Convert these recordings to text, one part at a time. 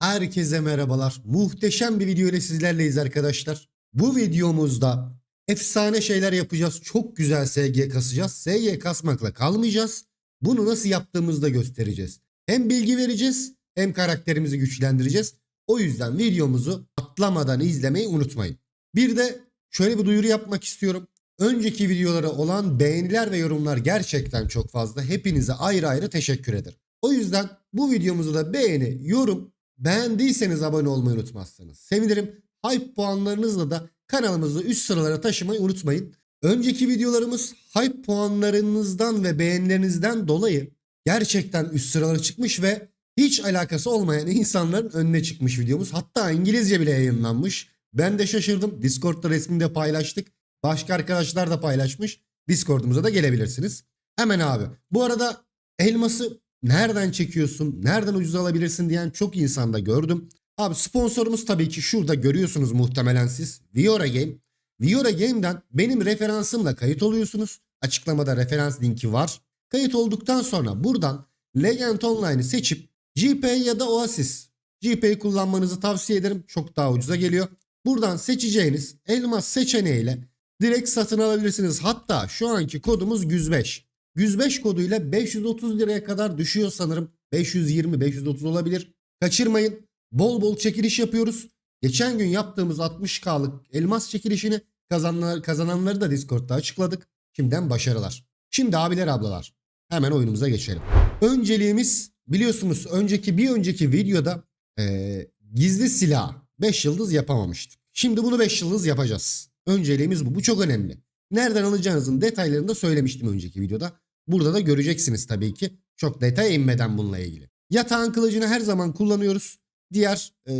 Herkese merhabalar. Muhteşem bir video ile sizlerleyiz arkadaşlar. Bu videomuzda efsane şeyler yapacağız. Çok güzel SG kasacağız. SG kasmakla kalmayacağız. Bunu nasıl yaptığımızı da göstereceğiz. Hem bilgi vereceğiz hem karakterimizi güçlendireceğiz. O yüzden videomuzu atlamadan izlemeyi unutmayın. Bir de şöyle bir duyuru yapmak istiyorum. Önceki videolara olan beğeniler ve yorumlar gerçekten çok fazla. Hepinize ayrı ayrı teşekkür ederim. O yüzden bu videomuzu da beğeni, yorum, beğendiyseniz abone olmayı unutmazsanız sevinirim. Hype puanlarınızla da kanalımızı üst sıralara taşımayı unutmayın. Önceki videolarımız hype puanlarınızdan ve beğenilerinizden dolayı gerçekten üst sıralara çıkmış ve hiç alakası olmayan insanların önüne çıkmış videomuz. Hatta İngilizce bile yayınlanmış. Ben de şaşırdım. Discord'da resmini de paylaştık. Başka arkadaşlar da paylaşmış. Discord'umuza da gelebilirsiniz. Hemen abi. Bu arada elması nereden çekiyorsun, nereden ucuz alabilirsin diyen çok insanda gördüm. Abi sponsorumuz tabii ki şurada görüyorsunuz muhtemelen siz. Viora Game. Viora Game'den benim referansımla kayıt oluyorsunuz. Açıklamada referans linki var. Kayıt olduktan sonra buradan Legend Online'ı seçip GPay ya da Oasis. GPay kullanmanızı tavsiye ederim. Çok daha ucuza geliyor. Buradan seçeceğiniz elmas seçeneğiyle direkt satın alabilirsiniz. Hatta şu anki kodumuz 105. 105 koduyla 530 liraya kadar düşüyor sanırım. 520 530 olabilir. Kaçırmayın. Bol bol çekiliş yapıyoruz. Geçen gün yaptığımız 60K'lık elmas çekilişini kazananlar, kazananları da Discord'da açıkladık. Şimdiden başarılar. Şimdi abiler ablalar hemen oyunumuza geçelim. Önceliğimiz biliyorsunuz önceki bir önceki videoda eee, gizli silah 5 yıldız yapamamıştık. Şimdi bunu 5 yıldız yapacağız. Önceliğimiz bu. Bu çok önemli. Nereden alacağınızın detaylarını da söylemiştim önceki videoda. Burada da göreceksiniz tabii ki. Çok detay inmeden bununla ilgili. Yatağın kılıcını her zaman kullanıyoruz. Diğer e,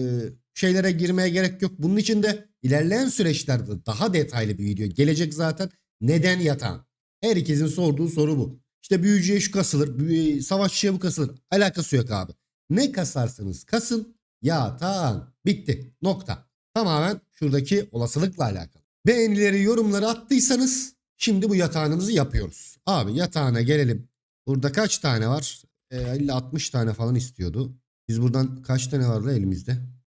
şeylere girmeye gerek yok. Bunun için de ilerleyen süreçlerde daha detaylı bir video gelecek zaten. Neden yatağın? Herkesin sorduğu soru bu. İşte büyücüye şu kasılır, savaşçıya bu kasılır. Alakası yok abi. Ne kasarsanız kasın yatağın. Bitti. Nokta. Tamamen şuradaki olasılıkla alakalı. Beğenileri, yorumları attıysanız şimdi bu yatağınımızı yapıyoruz. Abi yatağına gelelim. Burada kaç tane var? E, 50-60 tane falan istiyordu. Biz buradan kaç tane var da elimizde?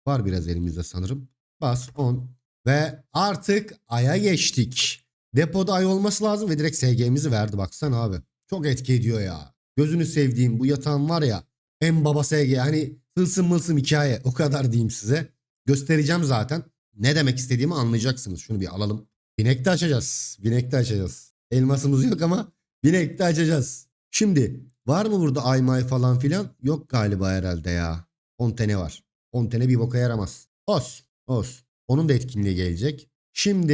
Var biraz elimizde sanırım. Bas 10. Ve artık aya geçtik. Depoda ay olması lazım ve direkt SG'mizi verdi baksana abi. Çok etki ediyor ya. Gözünü sevdiğim bu yatağım var ya. En baba SG hani hılsım mılsım hikaye o kadar diyeyim size. Göstereceğim zaten. Ne demek istediğimi anlayacaksınız. Şunu bir alalım. Binekte açacağız. Binekte açacağız. Elmasımız yok ama binekte açacağız. Şimdi var mı burada ay may falan filan? Yok galiba herhalde ya. 10 tane var. 10 tane bir boka yaramaz. Os. Os. Onun da etkinliği gelecek. Şimdi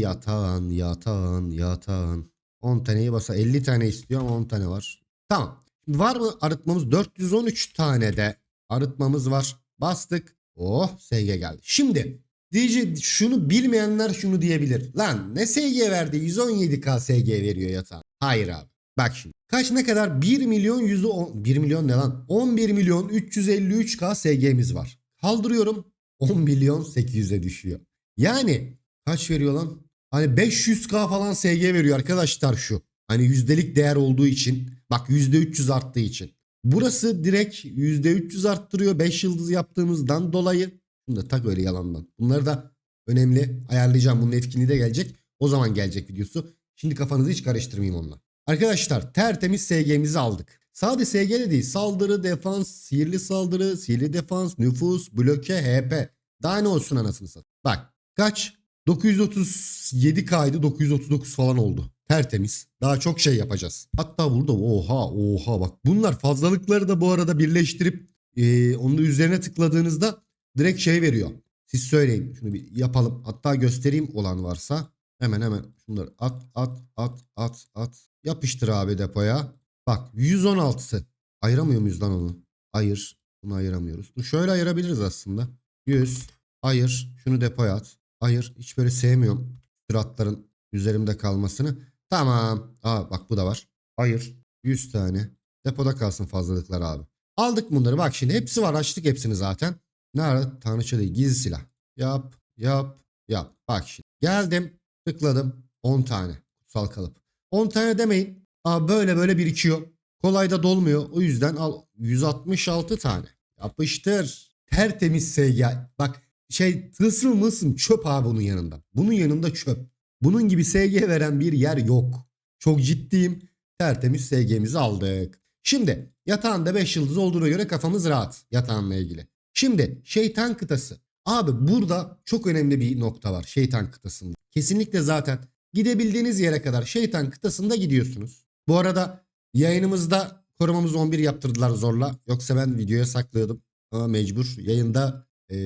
yatağın yatağın yatağın. 10 taneyi basa 50 tane istiyor ama 10 tane var. Tamam. Şimdi var mı arıtmamız? 413 tane de arıtmamız var. Bastık. Oh SG geldi. Şimdi DJ şunu bilmeyenler şunu diyebilir. Lan ne SG verdi? 117k SG veriyor yatağa. Hayır abi. Bak şimdi. Kaç ne kadar? 1 milyon 110 1 milyon ne lan? 11 milyon 353k SG'miz var. Kaldırıyorum. 10 milyon 800'e düşüyor. Yani kaç veriyor lan? Hani 500k falan SG veriyor arkadaşlar şu. Hani yüzdelik değer olduğu için. Bak %300 arttığı için. Burası direkt %300 arttırıyor 5 yıldız yaptığımızdan dolayı. Bunu da tak öyle yalandan. Bunları da önemli ayarlayacağım. Bunun etkinliği de gelecek. O zaman gelecek videosu. Şimdi kafanızı hiç karıştırmayayım onunla. Arkadaşlar tertemiz SG'mizi aldık. Sadece SG de değil. Saldırı, defans, sihirli saldırı, sihirli defans, nüfus, bloke, HP. Daha ne olsun anasını satayım. Bak kaç? 937 kaydı 939 falan oldu. Tertemiz. Daha çok şey yapacağız. Hatta burada oha oha bak. Bunlar fazlalıkları da bu arada birleştirip e, onun üzerine tıkladığınızda direkt şey veriyor. Siz söyleyin. Şunu bir yapalım. Hatta göstereyim olan varsa. Hemen hemen şunları at at at at at. Yapıştır abi depoya. Bak 116'sı. Ayıramıyor muyuz lan onu? Ayır. Bunu ayıramıyoruz. Dur şöyle ayırabiliriz aslında. 100. Ayır. Şunu depoya at. Ayır. Hiç böyle sevmiyorum. Süratların üzerimde kalmasını. Tamam. Aa bak bu da var. Ayır. 100 tane. Depoda kalsın fazlalıklar abi. Aldık bunları. Bak şimdi hepsi var. Açtık hepsini zaten. Nerede? Tanrıça değil. Gizli silah. Yap. Yap. Yap. Bak şimdi. Geldim. Tıkladım. 10 tane. Kutsal kalıp. 10 tane demeyin. Aa böyle böyle birikiyor. Kolay da dolmuyor. O yüzden al 166 tane. Yapıştır. tertemiz SG. Bak şey tılsım mılsım çöp abi bunun yanında. Bunun yanında çöp. Bunun gibi SG veren bir yer yok. Çok ciddiyim. Tertemiz SG'mizi aldık. Şimdi yatağında 5 yıldız olduğuna göre kafamız rahat yatağınla ilgili. Şimdi şeytan kıtası. Abi burada çok önemli bir nokta var şeytan kıtasında. Kesinlikle zaten gidebildiğiniz yere kadar şeytan kıtasında gidiyorsunuz. Bu arada yayınımızda korumamız 11 yaptırdılar zorla. Yoksa ben videoya saklıyordum. Ama mecbur. Yayında eee,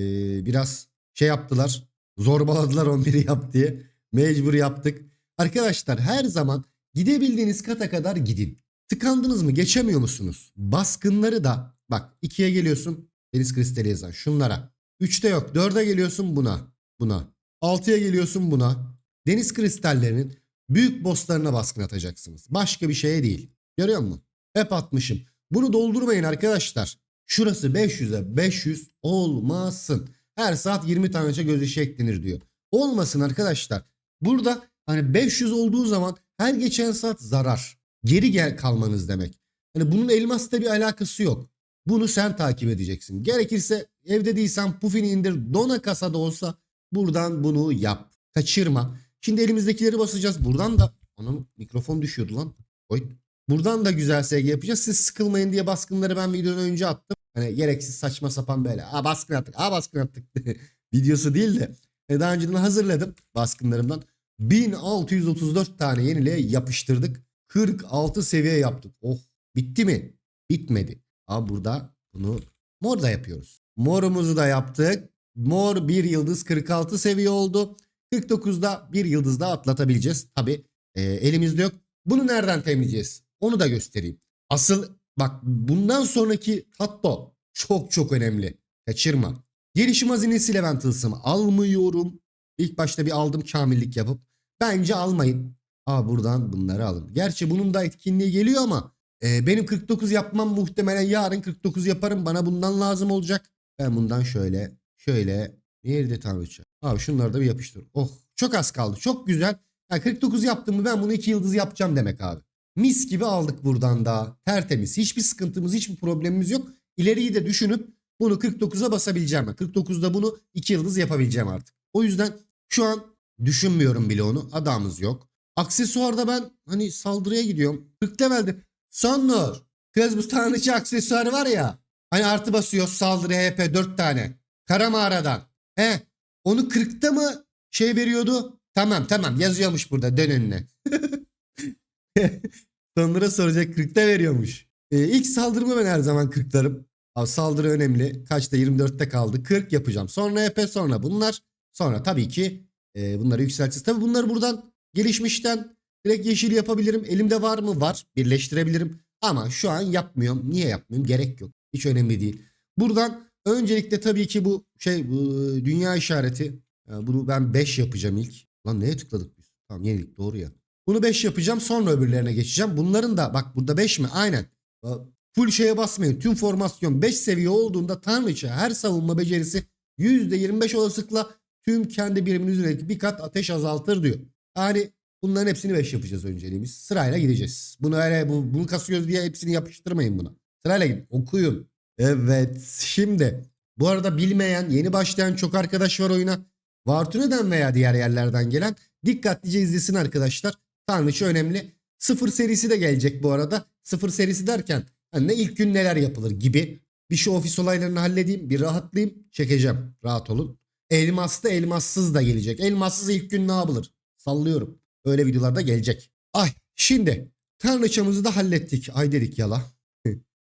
biraz şey yaptılar. Zorbaladılar 11'i yap diye. Mecbur yaptık. Arkadaşlar her zaman gidebildiğiniz kata kadar gidin. Tıkandınız mı geçemiyor musunuz? Baskınları da bak 2'ye geliyorsun deniz kristali yazan şunlara. 3'te yok 4'e geliyorsun buna. Buna. 6'ya geliyorsun buna. Deniz kristallerinin büyük bosslarına baskın atacaksınız. Başka bir şeye değil. Görüyor musun? Hep atmışım. Bunu doldurmayın arkadaşlar. Şurası 500'e 500 olmasın. Her saat 20 tanece göz işi eklenir diyor. Olmasın arkadaşlar. Burada hani 500 olduğu zaman her geçen saat zarar. Geri gel kalmanız demek. Hani bunun elmasla bir alakası yok. Bunu sen takip edeceksin. Gerekirse evde değilsen pufini indir dona kasada olsa buradan bunu yap. Kaçırma. Şimdi elimizdekileri basacağız. Buradan da onun mikrofon düşüyordu lan. Oy. Buradan da güzel SG yapacağız. Siz sıkılmayın diye baskınları ben videodan önce attım. Hani gereksiz saçma sapan böyle. Aa baskın attık. Aa baskın attık. Videosu değil de. e, Daha önceden hazırladım baskınlarımdan. 1634 tane yeniliğe yapıştırdık. 46 seviye yaptık. Oh bitti mi? Bitmedi. Ama burada bunu mor da yapıyoruz. Morumuzu da yaptık. Mor 1 yıldız 46 seviye oldu. 49'da bir yıldız daha atlatabileceğiz. Tabi elimizde yok. Bunu nereden temizleyeceğiz? Onu da göstereyim. Asıl bak bundan sonraki tatto çok çok önemli. Kaçırma. Gelişim hazinesiyle ben tılsımı almıyorum. İlk başta bir aldım kamillik yapıp. Bence almayın. Aa buradan bunları alın. Gerçi bunun da etkinliği geliyor ama e, benim 49 yapmam muhtemelen yarın 49 yaparım. Bana bundan lazım olacak. Ben bundan şöyle şöyle nerede tanrıça? Abi şunları da bir yapıştır. Oh çok az kaldı. Çok güzel. Yani 49 yaptım mı ben bunu 2 yıldız yapacağım demek abi. Mis gibi aldık buradan da. Tertemiz. Hiçbir sıkıntımız, hiçbir problemimiz yok. İleriyi de düşünüp bunu 49'a basabileceğim. ben. 49'da bunu 2 yıldız yapabileceğim artık. O yüzden şu an düşünmüyorum bile onu. Adamız yok. Aksesuarda ben hani saldırıya gidiyorum. 40 levelde. Sonur. Kız bu tanrıçı aksesuarı var ya. Hani artı basıyor saldırı HP 4 tane. Kara mağaradan. He. Onu 40'ta mı şey veriyordu? Tamam tamam yazıyormuş burada dön önüne. Sonra soracak 40'ta veriyormuş. Ee, ilk saldırımı ben her zaman 40'larım. Abi saldırı önemli. Kaçta 24'te kaldı. 40 yapacağım. Sonra EP sonra bunlar. Sonra tabii ki e, bunları yükselteceğiz. Tabii bunları buradan gelişmişten direkt yeşil yapabilirim. Elimde var mı? Var. Birleştirebilirim. Ama şu an yapmıyorum. Niye yapmıyorum? Gerek yok. Hiç önemli değil. Buradan öncelikle tabii ki bu şey bu dünya işareti. Bunu ben 5 yapacağım ilk. Lan neye tıkladık biz? Tamam yenilik doğru ya. Bunu 5 yapacağım sonra öbürlerine geçeceğim. Bunların da bak burada 5 mi? Aynen. Full şeye basmayın. Tüm formasyon 5 seviye olduğunda tanrıça her savunma becerisi %25 olasılıkla tüm kendi birimin üzerindeki bir kat ateş azaltır diyor. Yani bunların hepsini 5 yapacağız önceliğimiz. Sırayla gideceğiz. Bunu öyle bu, bunu kasıyoruz diye hepsini yapıştırmayın buna. Sırayla gidin. Okuyun. Evet. Şimdi bu arada bilmeyen, yeni başlayan çok arkadaş var oyuna. Vartune'den veya diğer yerlerden gelen dikkatlice izlesin arkadaşlar. Tanrıça önemli. Sıfır serisi de gelecek bu arada. Sıfır serisi derken hani ilk gün neler yapılır gibi. Bir şu ofis olaylarını halledeyim. Bir rahatlayayım. Çekeceğim. Rahat olun. Elmaslı elmassız da gelecek. Elmassız ilk gün ne yapılır? Sallıyorum. Öyle videolarda gelecek. Ay şimdi tanrıçamızı da hallettik. Ay dedik yala.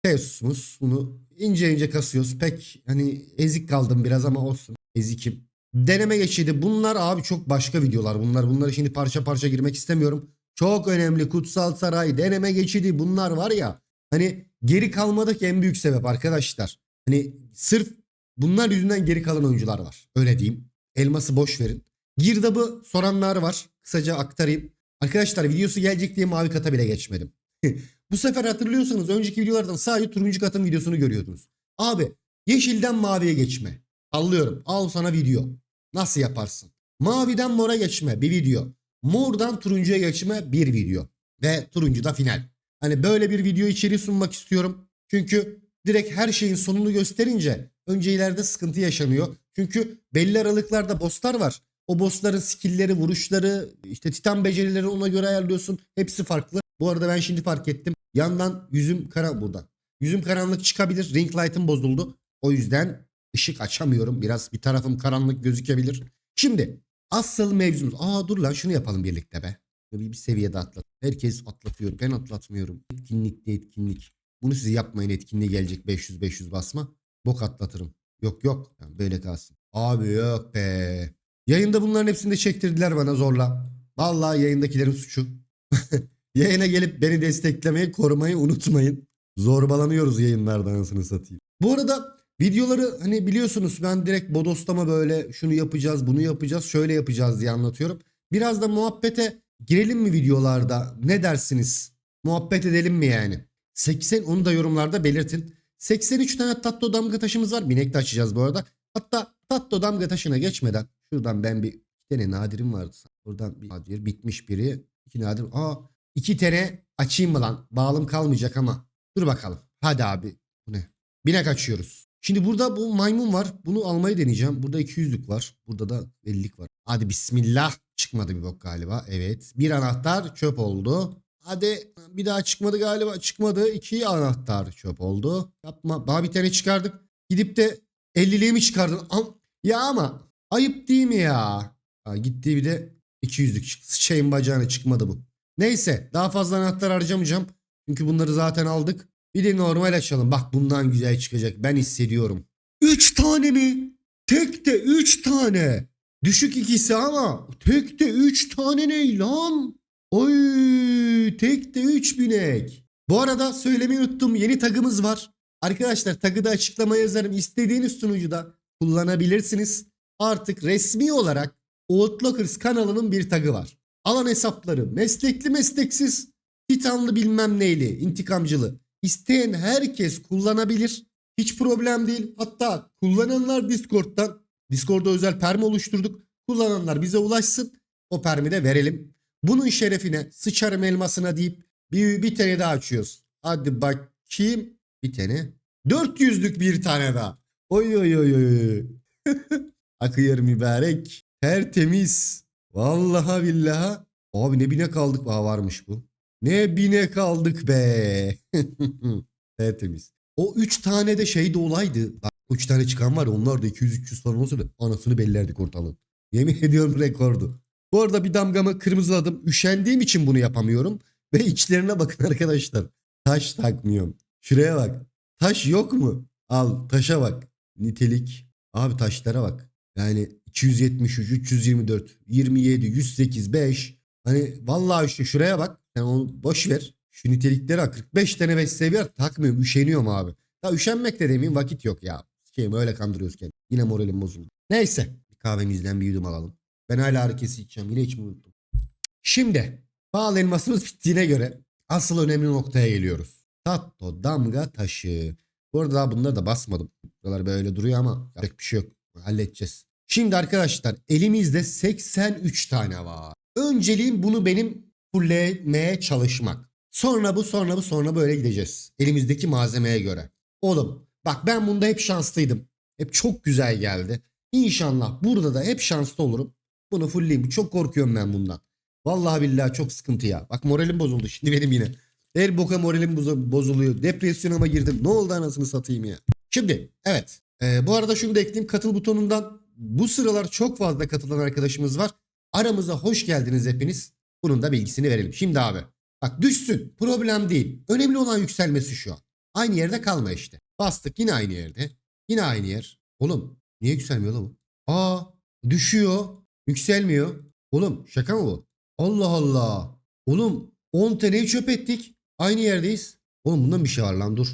Tesus'umuz bunu ince ince kasıyoruz. Pek hani ezik kaldım biraz ama olsun. Ezikim. Deneme geçidi. Bunlar abi çok başka videolar. Bunlar bunları şimdi parça parça girmek istemiyorum. Çok önemli Kutsal Saray, deneme geçidi bunlar var ya. Hani geri kalmadaki en büyük sebep arkadaşlar. Hani sırf bunlar yüzünden geri kalan oyuncular var. Öyle diyeyim. Elması boş verin. Girdabı soranlar var. Kısaca aktarayım. Arkadaşlar videosu gelecek diye mavi kata bile geçmedim. Bu sefer hatırlıyorsanız önceki videolardan sadece turuncu katın videosunu görüyordunuz. Abi yeşilden maviye geçme. Sallıyorum. Al sana video. Nasıl yaparsın? Maviden mora geçme bir video. Mordan turuncuya geçme bir video. Ve turuncu da final. Hani böyle bir video içeriği sunmak istiyorum. Çünkü direkt her şeyin sonunu gösterince önce ileride sıkıntı yaşanıyor. Çünkü belli aralıklarda bosslar var. O bossların skillleri, vuruşları, işte titan becerileri ona göre ayarlıyorsun. Hepsi farklı. Bu arada ben şimdi fark ettim. Yandan yüzüm kara burada. Yüzüm karanlık çıkabilir. Ring light'ım bozuldu. O yüzden ışık açamıyorum. Biraz bir tarafım karanlık gözükebilir. Şimdi asıl mevzumuz. Aa dur lan şunu yapalım birlikte be. Bir, bir seviyede atlat. Herkes atlatıyor. Ben atlatmıyorum. Etkinlik de etkinlik. Bunu siz yapmayın etkinliğe gelecek 500-500 basma. Bok atlatırım. Yok yok. Yani böyle kalsın. Abi yok be. Yayında bunların hepsini de çektirdiler bana zorla. Vallahi yayındakilerin suçu. Yayına gelip beni desteklemeyi, korumayı unutmayın. Zorbalanıyoruz yayınlarda anasını satayım. Bu arada videoları hani biliyorsunuz ben direkt bodoslama böyle şunu yapacağız, bunu yapacağız, şöyle yapacağız diye anlatıyorum. Biraz da muhabbete girelim mi videolarda? Ne dersiniz? Muhabbet edelim mi yani? 80 onu da yorumlarda belirtin. 83 tane tatlı damga taşımız var. Binek de açacağız bu arada. Hatta tatlı damga taşına geçmeden şuradan ben bir iki tane nadirim vardı. Buradan bir nadir bitmiş biri. İki nadir. Aa iki tane açayım mı lan? Bağlım kalmayacak ama. Dur bakalım. Hadi abi. Bu ne? Binek açıyoruz. Şimdi burada bu maymun var. Bunu almayı deneyeceğim. Burada 200'lük var. Burada da 50'lik var. Hadi bismillah. Çıkmadı bir bok galiba. Evet. Bir anahtar çöp oldu. Hadi bir daha çıkmadı galiba. Çıkmadı. İki anahtar çöp oldu. Yapma. Daha bir tane çıkardık. Gidip de 50'liği mi çıkardın? Ya ama ayıp değil mi ya? Ha, gitti bir de 200'lük çıktı. Sıçayın bacağına çıkmadı bu. Neyse daha fazla anahtar harcamayacağım. Çünkü bunları zaten aldık. Bir de normal açalım. Bak bundan güzel çıkacak. Ben hissediyorum. 3 tane mi? Tek de 3 tane. Düşük ikisi ama tek de 3 tane ne lan? Oy tek de 3 binek. Bu arada söylemeyi unuttum. Yeni tagımız var. Arkadaşlar tagı da açıklamaya yazarım. İstediğiniz sunucuda kullanabilirsiniz. Artık resmi olarak Outlookers kanalının bir tagı var. Alan hesapları meslekli mesleksiz titanlı bilmem neyli intikamcılı isteyen herkes kullanabilir. Hiç problem değil. Hatta kullananlar Discord'dan Discord'da özel permi oluşturduk. Kullananlar bize ulaşsın. O permi de verelim. Bunun şerefine sıçarım elmasına deyip bir, bir tane daha açıyoruz. Hadi bakayım. Bir tane. 400'lük bir tane daha. Oy oy oy oy. Akıyor mübarek. Tertemiz. Vallahi billahi. Abi ne bine kaldık. Aa varmış bu. Ne bine kaldık be. Tertemiz. O 3 tane de şey de olaydı. Bak 3 tane çıkan var onlar da 200-300 falan olsa da anasını bellerdik ortalığın. Yemin ediyorum rekordu. Bu arada bir damgamı kırmızıladım. Üşendiğim için bunu yapamıyorum. Ve içlerine bakın arkadaşlar. Taş takmıyorum. Şuraya bak. Taş yok mu? Al taşa bak. Nitelik. Abi taşlara bak. Yani 273, 324, 27, 108, 5. Hani vallahi işte şuraya bak. Sen onu boş ver. Şu niteliklere bak. 45 tane 5 seviye takmıyorum. Üşeniyorum abi. Ya üşenmek de demeyeyim vakit yok ya. Şey öyle kandırıyoruz kendini. Yine moralim bozuldu. Neyse. Bir kahvemizden bir yudum alalım. Ben hala hareketi içeceğim. Yine hiç mi unuttum. Şimdi pahalı elmasımız bittiğine göre asıl önemli noktaya geliyoruz. Tatto damga taşı. Bu arada daha bunları da basmadım. Buralar böyle duruyor ama yapacak bir şey yok. Halledeceğiz. Şimdi arkadaşlar elimizde 83 tane var. Önceliğim bunu benim fullemeye çalışmak. Sonra bu sonra bu sonra böyle gideceğiz. Elimizdeki malzemeye göre. Oğlum bak ben bunda hep şanslıydım. Hep çok güzel geldi. İnşallah burada da hep şanslı olurum. Bunu fullleyeyim. Çok korkuyorum ben bundan. Vallahi billahi çok sıkıntı ya. Bak moralim bozuldu şimdi benim yine. Her boka moralim bozu- bozuluyor. Depresyonuma girdim. Ne oldu anasını satayım ya. Şimdi evet. Ee, bu arada şunu da ekleyeyim. Katıl butonundan bu sıralar çok fazla katılan arkadaşımız var. Aramıza hoş geldiniz hepiniz. Bunun da bilgisini verelim. Şimdi abi. Bak düşsün. Problem değil. Önemli olan yükselmesi şu an. Aynı yerde kalma işte. Bastık yine aynı yerde. Yine aynı yer. Oğlum niye yükselmiyor lan bu? Aa düşüyor. Yükselmiyor. Oğlum şaka mı bu? Allah Allah. Oğlum 10 taneyi çöp ettik. Aynı yerdeyiz. Oğlum bundan bir şey var lan dur.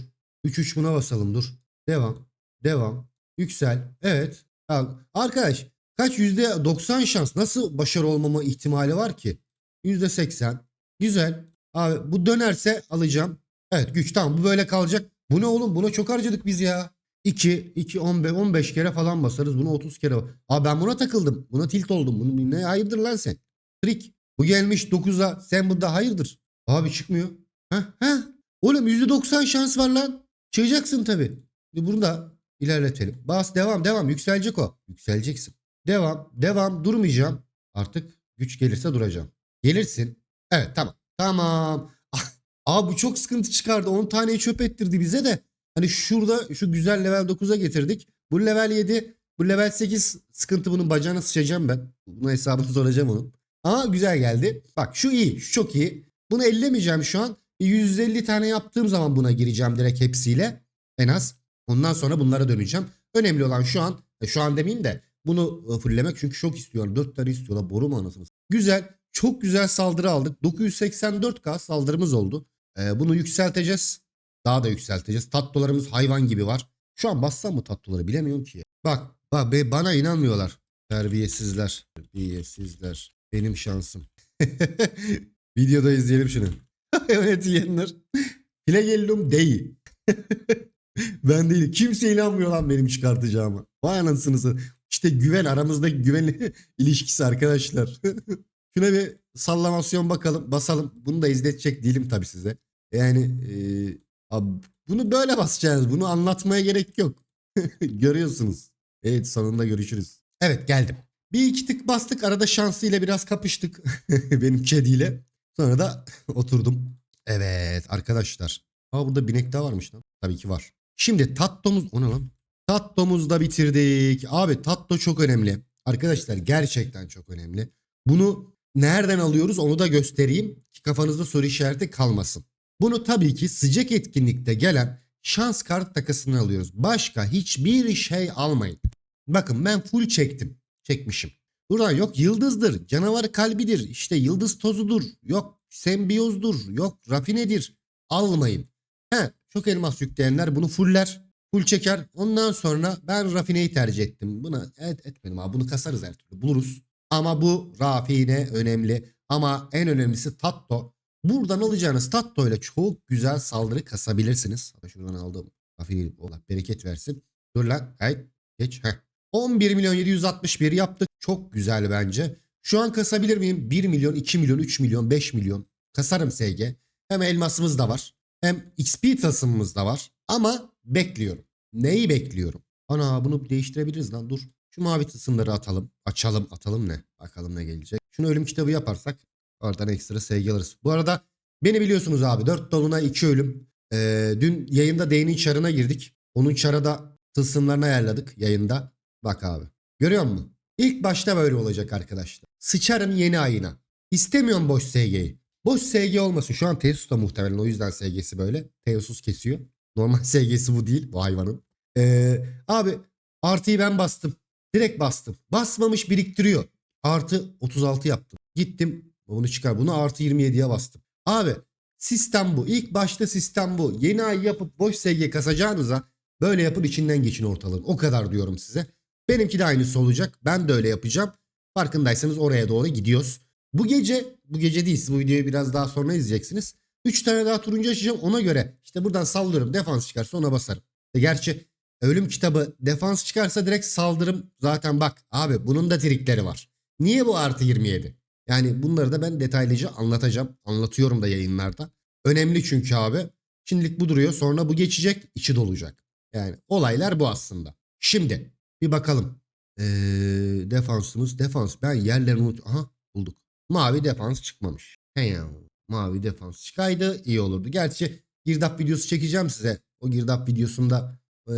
3-3 buna basalım dur. Devam. Devam. Yüksel. Evet. Ha, arkadaş kaç yüzde 90 şans nasıl başarı olmama ihtimali var ki? %80. Güzel. Abi bu dönerse alacağım. Evet güç tamam bu böyle kalacak. Bu ne oğlum buna çok harcadık biz ya. 2, 2, 15, 15 kere falan basarız. Bunu 30 kere. Abi ben buna takıldım. Buna tilt oldum. Bunu ne hayırdır lan sen? Trik. Bu gelmiş 9'a. Sen burada hayırdır. Abi çıkmıyor. Heh, heh. Oğlum %90 şans var lan. Çıkacaksın tabii. Burada İlerletelim. Bas devam devam yükselecek o. Yükseleceksin. Devam devam durmayacağım. Artık güç gelirse duracağım. Gelirsin. Evet tamam. Tamam. Aa bu çok sıkıntı çıkardı. 10 taneyi çöp ettirdi bize de. Hani şurada şu güzel level 9'a getirdik. Bu level 7, bu level 8 sıkıntı bunun bacağına sıçacağım ben. Bunun hesabını soracağım onun. Ama güzel geldi. Bak şu iyi, şu çok iyi. Bunu ellemeyeceğim şu an. 150 tane yaptığım zaman buna gireceğim direkt hepsiyle. En az. Ondan sonra bunlara döneceğim. Önemli olan şu an, e, şu an demeyeyim de bunu e, fulllemek çünkü çok istiyorlar. 4 tane istiyorlar. Boru mu anasınız? Güzel. Çok güzel saldırı aldık. 984k saldırımız oldu. Ee, bunu yükselteceğiz. Daha da yükselteceğiz. Tatlılarımız hayvan gibi var. Şu an bassam mı tatlıları bilemiyorum ki. Bak, bak be, bana inanmıyorlar. Terbiyesizler. Terbiyesizler. Benim şansım. Videoda izleyelim şunu. evet yiyenler. Flagellum değil. ben değil. Kimse inanmıyor lan benim çıkartacağıma. Vay anasını. İşte güven aramızdaki güven ilişkisi arkadaşlar. Şuna bir sallamasyon bakalım basalım. Bunu da izletecek değilim tabii size. Yani e, abi bunu böyle basacağız. Bunu anlatmaya gerek yok. Görüyorsunuz. Evet sonunda görüşürüz. Evet geldim. Bir iki tık bastık arada şansıyla biraz kapıştık. Benim kediyle. Sonra da oturdum. Evet arkadaşlar. Aa burada binek daha varmış lan. Tabii ki var. Şimdi tattomuz... O ne lan? Tattomuzu da bitirdik. Abi tatto çok önemli. Arkadaşlar gerçekten çok önemli. Bunu nereden alıyoruz onu da göstereyim ki kafanızda soru işareti kalmasın. Bunu tabii ki sıcak etkinlikte gelen şans kart takısını alıyoruz. Başka hiçbir şey almayın. Bakın ben full çektim. Çekmişim. Buradan yok yıldızdır, canavar kalbidir, işte yıldız tozudur, yok sembiyozdur, yok rafinedir. Almayın. He, çok elmas yükleyenler bunu fuller. Full çeker. Ondan sonra ben rafineyi tercih ettim. Buna et, etmedim abi. Bunu kasarız her türlü. Buluruz. Ama bu rafine önemli. Ama en önemlisi tatto. Buradan alacağınız tatto ile çok güzel saldırı kasabilirsiniz. Şuradan aldım. Rafine Allah bereket versin. Dur lan. Hayır. Geç. Heh. 11 milyon 761 yaptık. Çok güzel bence. Şu an kasabilir miyim? 1 milyon, 2 milyon, 3 milyon, 5 milyon. Kasarım SG. Hem elmasımız da var. Hem XP tasımımız da var. Ama bekliyorum. Neyi bekliyorum? Ana bunu değiştirebiliriz lan dur. Şu mavi tısımları atalım. Açalım atalım ne? Bakalım ne gelecek. Şunu ölüm kitabı yaparsak oradan ekstra SG alırız. Bu arada beni biliyorsunuz abi 4 dolunay 2 ölüm. Ee, dün yayında D'nin çarına girdik. Onun çarada tılsımlarını ayarladık yayında. Bak abi. Görüyor musun? İlk başta böyle olacak arkadaşlar. Sıçarım yeni ayına. İstemiyorum boş SG'yi. Boş SG olmasın. Şu an Teosus da muhtemelen o yüzden SG'si böyle. Teosus kesiyor. Normal SG'si bu değil bu hayvanın. Ee, abi artıyı ben bastım. Direkt bastım. Basmamış biriktiriyor. Artı 36 yaptım. Gittim bunu çıkar. Bunu artı 27'ye bastım. Abi sistem bu. İlk başta sistem bu. Yeni ay yapıp boş SG kasacağınıza böyle yapın içinden geçin ortalığın. O kadar diyorum size. Benimki de aynısı olacak. Ben de öyle yapacağım. Farkındaysanız oraya doğru gidiyoruz. Bu gece, bu gece değil siz bu videoyu biraz daha sonra izleyeceksiniz. 3 tane daha turuncu açacağım ona göre. işte buradan sallıyorum defans çıkarsa ona basarım. E gerçi ölüm kitabı defans çıkarsa direkt saldırım zaten bak abi bunun da trikleri var. Niye bu artı 27? Yani bunları da ben detaylıca anlatacağım. Anlatıyorum da yayınlarda. Önemli çünkü abi. Şimdilik bu duruyor sonra bu geçecek içi dolacak. Yani olaylar bu aslında. Şimdi bir bakalım. Ee, defansımız defans. Ben yerlerini unut... Aha bulduk. Mavi defans çıkmamış. He ya. Mavi defans çıkaydı iyi olurdu. Gerçi girdap videosu çekeceğim size. O girdap videosunda e,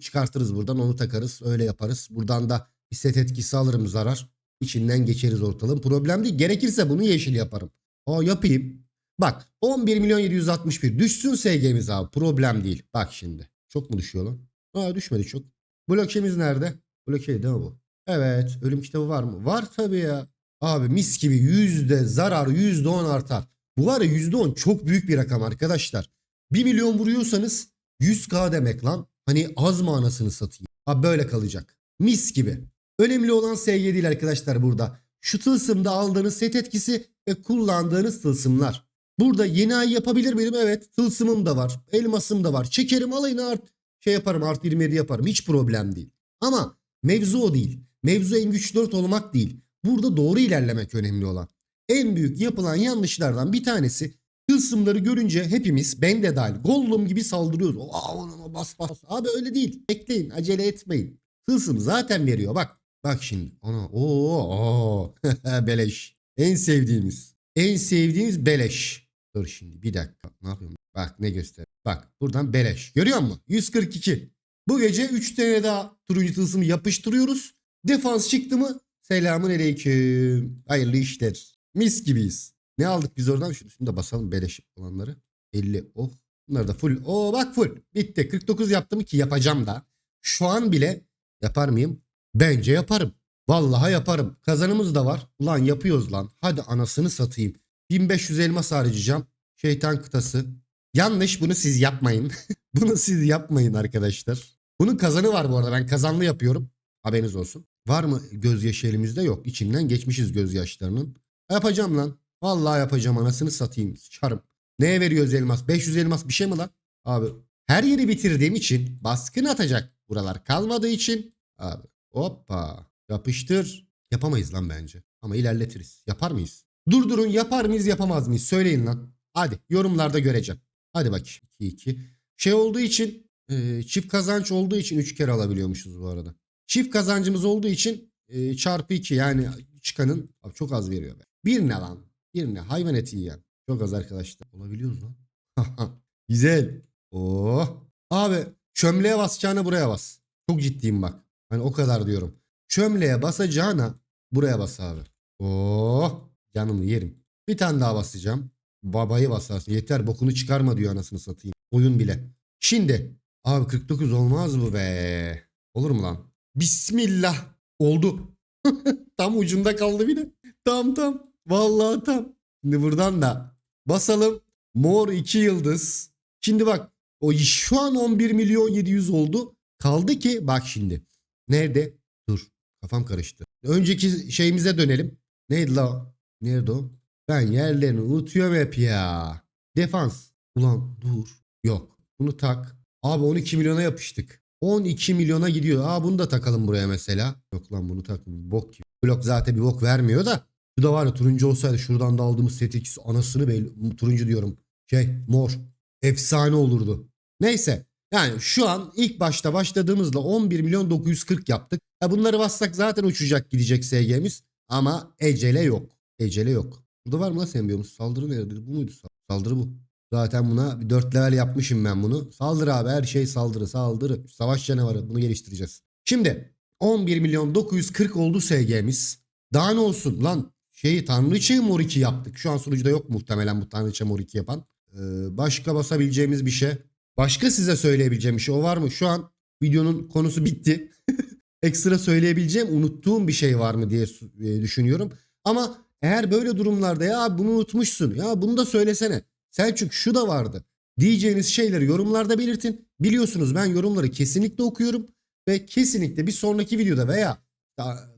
çıkartırız buradan onu takarız. Öyle yaparız. Buradan da bir set etkisi alırım zarar. İçinden geçeriz ortalığın. Problem değil. Gerekirse bunu yeşil yaparım. O yapayım. Bak 11 milyon 761 düşsün SG'miz abi. Problem değil. Bak şimdi. Çok mu düşüyor lan? Aa düşmedi çok. Blokemiz nerede? Bloke değil mi bu? Evet. Ölüm kitabı var mı? Var tabii ya. Abi mis gibi yüzde zarar yüzde on artar. Bu var ya yüzde on çok büyük bir rakam arkadaşlar. 1 milyon vuruyorsanız 100k demek lan. Hani az mı anasını satayım. Abi böyle kalacak. Mis gibi. Önemli olan SG değil arkadaşlar burada. Şu tılsımda aldığınız set etkisi ve kullandığınız tılsımlar. Burada yeni ay yapabilir miyim? Evet. Tılsımım da var. Elmasım da var. Çekerim alayını art şey yaparım. Artı 27 yaparım. Hiç problem değil. Ama mevzu o değil. Mevzu en güçlü 4 olmak değil. Burada doğru ilerlemek önemli olan. En büyük yapılan yanlışlardan bir tanesi Tılsımları görünce hepimiz ben de dahil Gollum gibi saldırıyoruz. Aa, bas bas. Abi öyle değil. Bekleyin acele etmeyin. Tılsım zaten veriyor bak. Bak şimdi. Ona oo, oo. beleş. En sevdiğimiz. En sevdiğimiz beleş. Dur şimdi bir dakika. Ne yapıyorum? Bak ne göster. Bak buradan beleş. Görüyor musun? 142. Bu gece 3 tane daha turuncu tılsımı yapıştırıyoruz. Defans çıktı mı? Selamun aleyküm. Hayırlı işler. Mis gibiyiz. Ne aldık biz oradan? Şunu, şunu da basalım beleş olanları. 50. Oh. Bunlar da full. Oo bak full. Bitti. 49 yaptım ki yapacağım da. Şu an bile yapar mıyım? Bence yaparım. Vallahi yaparım. Kazanımız da var. Ulan yapıyoruz lan. Hadi anasını satayım. 1500 elmas harcayacağım. Şeytan kıtası. Yanlış bunu siz yapmayın. bunu siz yapmayın arkadaşlar. Bunun kazanı var bu arada. Ben kazanlı yapıyorum. Haberiniz olsun. Var mı gözyaşı elimizde? Yok. İçinden geçmişiz gözyaşlarının. Yapacağım lan. Vallahi yapacağım anasını satayım. Sıçarım. Neye veriyoruz elmas? 500 elmas bir şey mi lan? Abi her yeri bitirdiğim için baskın atacak buralar kalmadığı için. Abi hoppa yapıştır. Yapamayız lan bence. Ama ilerletiriz. Yapar mıyız? Durdurun yapar mıyız yapamaz mıyız? Söyleyin lan. Hadi yorumlarda göreceğim. Hadi bak 2-2. Şey olduğu için e, çift kazanç olduğu için 3 kere alabiliyormuşuz bu arada. Çift kazancımız olduğu için e, çarpı 2 yani çıkanın abi çok az veriyor be. Bir ne lan? Bir ne? Hayvan eti yiyen. Çok az arkadaşlar. Olabiliyoruz lan. Güzel. Oh. Abi çömleğe basacağına buraya bas. Çok ciddiyim bak. Hani o kadar diyorum. Çömleğe basacağına buraya bas abi. Oh. Canımı yerim. Bir tane daha basacağım. Babayı basarsın. Yeter bokunu çıkarma diyor anasını satayım. Oyun bile. Şimdi. Abi 49 olmaz mı be? Olur mu lan? Bismillah. Oldu. tam ucunda kaldı bir de. Tam tam. Vallahi tam. Şimdi buradan da basalım. Mor 2 yıldız. Şimdi bak o şu an 11 milyon 700 oldu. Kaldı ki bak şimdi. Nerede? Dur. Kafam karıştı. Önceki şeyimize dönelim. Neydi la? Nerede o? Ben yerlerini unutuyorum hep ya. Defans. Ulan dur. Yok. Bunu tak. Abi 12 milyona yapıştık. 12 milyona gidiyor. Aa bunu da takalım buraya mesela. Yok lan bunu tak. Bok gibi. Blok zaten bir bok vermiyor da. Bu da var ya turuncu olsaydı şuradan da aldığımız set ikisi anasını belli. Turuncu diyorum. Şey mor. Efsane olurdu. Neyse. Yani şu an ilk başta başladığımızda 11 milyon 940 yaptık. Ya bunları bassak zaten uçacak gidecek SG'miz. Ama ecele yok. Ecele yok. Burada var mı lan sembiyomuz? Saldırı nerede? Bu muydu? Saldırı bu. Zaten buna bir 4 level yapmışım ben bunu. Saldırı abi her şey saldırı saldırı. Savaş canavarı bunu geliştireceğiz. Şimdi 11 milyon 940 oldu SG'miz. Daha ne olsun lan şeyi Tanrıçayı mor 2 yaptık. Şu an sunucuda yok muhtemelen bu Tanrıça mor 2 yapan. Ee, başka basabileceğimiz bir şey. Başka size söyleyebileceğim bir şey o var mı? Şu an videonun konusu bitti. Ekstra söyleyebileceğim unuttuğum bir şey var mı diye e, düşünüyorum. Ama eğer böyle durumlarda ya bunu unutmuşsun ya bunu da söylesene. Selçuk şu da vardı. Diyeceğiniz şeyleri yorumlarda belirtin. Biliyorsunuz ben yorumları kesinlikle okuyorum. Ve kesinlikle bir sonraki videoda veya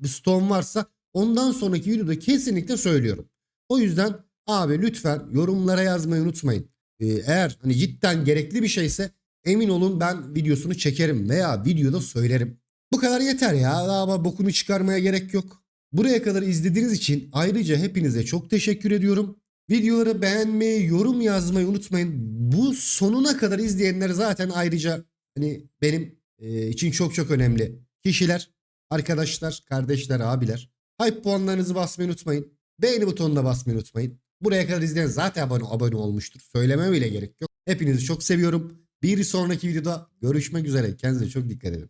bir stone varsa ondan sonraki videoda kesinlikle söylüyorum. O yüzden abi lütfen yorumlara yazmayı unutmayın. Ee, eğer hani cidden gerekli bir şeyse emin olun ben videosunu çekerim veya videoda söylerim. Bu kadar yeter ya. Daha bokunu çıkarmaya gerek yok. Buraya kadar izlediğiniz için ayrıca hepinize çok teşekkür ediyorum. Videoları beğenmeyi, yorum yazmayı unutmayın. Bu sonuna kadar izleyenler zaten ayrıca hani benim e, için çok çok önemli kişiler, arkadaşlar, kardeşler, abiler. Hype puanlarınızı basmayı unutmayın. Beğeni butonuna basmayı unutmayın. Buraya kadar izleyen zaten abone, abone olmuştur. Söylememe bile gerek yok. Hepinizi çok seviyorum. Bir sonraki videoda görüşmek üzere. Kendinize çok dikkat edin.